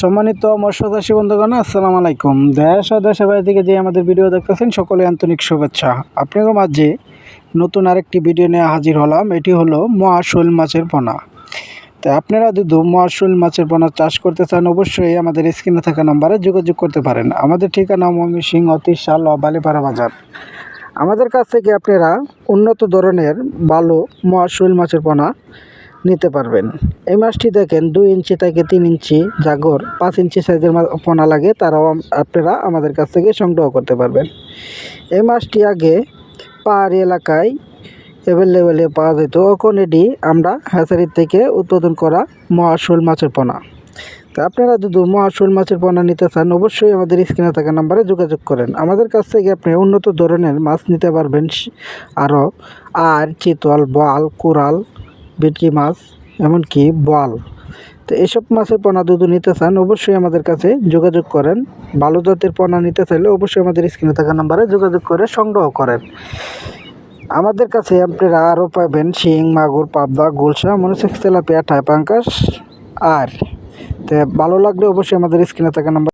সম্মানিত মৎস্যচাষী বন্ধুগণ, আসসালামু আলাইকুম। দেশ ও দেশের বাইরে থেকে যে আমাদের ভিডিও দেখতেছেন সকলে আন্তরিক শুভেচ্ছা। আপনাদের মাঝে নতুন আরেকটি ভিডিও নিয়ে হাজির হলাম। এটি হলো মহাশোল মাছের পোনা। তো আপনারা যদি মহাশোল মাছের পোনা চাষ করতে চান, অবশ্যই আমাদের স্ক্রিনে থাকা নাম্বারে যোগাযোগ করতে পারেন। আমাদের ঠিকানা ময়মনসিংহ অতিশাল ও বালিপাড়া বাজার। আমাদের কাছ থেকে আপনারা উন্নত ধরনের ভালো মহাশোল মাছের পোনা নিতে পারবেন। এই মাছটি দেখেন, দুই ইঞ্চি থেকে তিন ইঞ্চি জাগর, পাঁচ ইঞ্চি সাইজের পোনা লাগে, তারাও আপনারা আমাদের কাছ থেকে সংগ্রহ করতে পারবেন। এই মাছটি আগে পাহাড়ি এলাকায় অ্যাভেলেবেলে পাওয়া যেত। এখন এটি আমরা হ্যাচারির থেকে উৎপাদন করা মহাশুল মাছের পোনা। তা আপনারা যদি মহাশুল মাছের পোনা নিতে চান, অবশ্যই আমাদের স্ক্রিনে থাকা নাম্বারে যোগাযোগ করেন। আমাদের কাছ থেকে আপনি উন্নত ধরনের মাছ নিতে পারবেন আরও আর চিতল বোয়াল কোরাল ভেটকি মাছ, এমনকি বোয়াল। তো এসব মাছের পোনা যদি নিতে চান, অবশ্যই আমাদের কাছে যোগাযোগ করেন। ভালো জাতের পোনা নিতে চাইলে অবশ্যই আমাদের স্ক্রিনে থাকা নাম্বারে যোগাযোগ করে সংগ্রহ করেন। আমাদের কাছে আপনারা আরও পাবেন শিং, মাগুর, পাবদা, গুলশা, মনোসেক্স, তেলাপিয়া টাইপাঙ্কাস আর। তো ভালো লাগলে অবশ্যই আমাদের স্ক্রিনে থাকা নাম্বার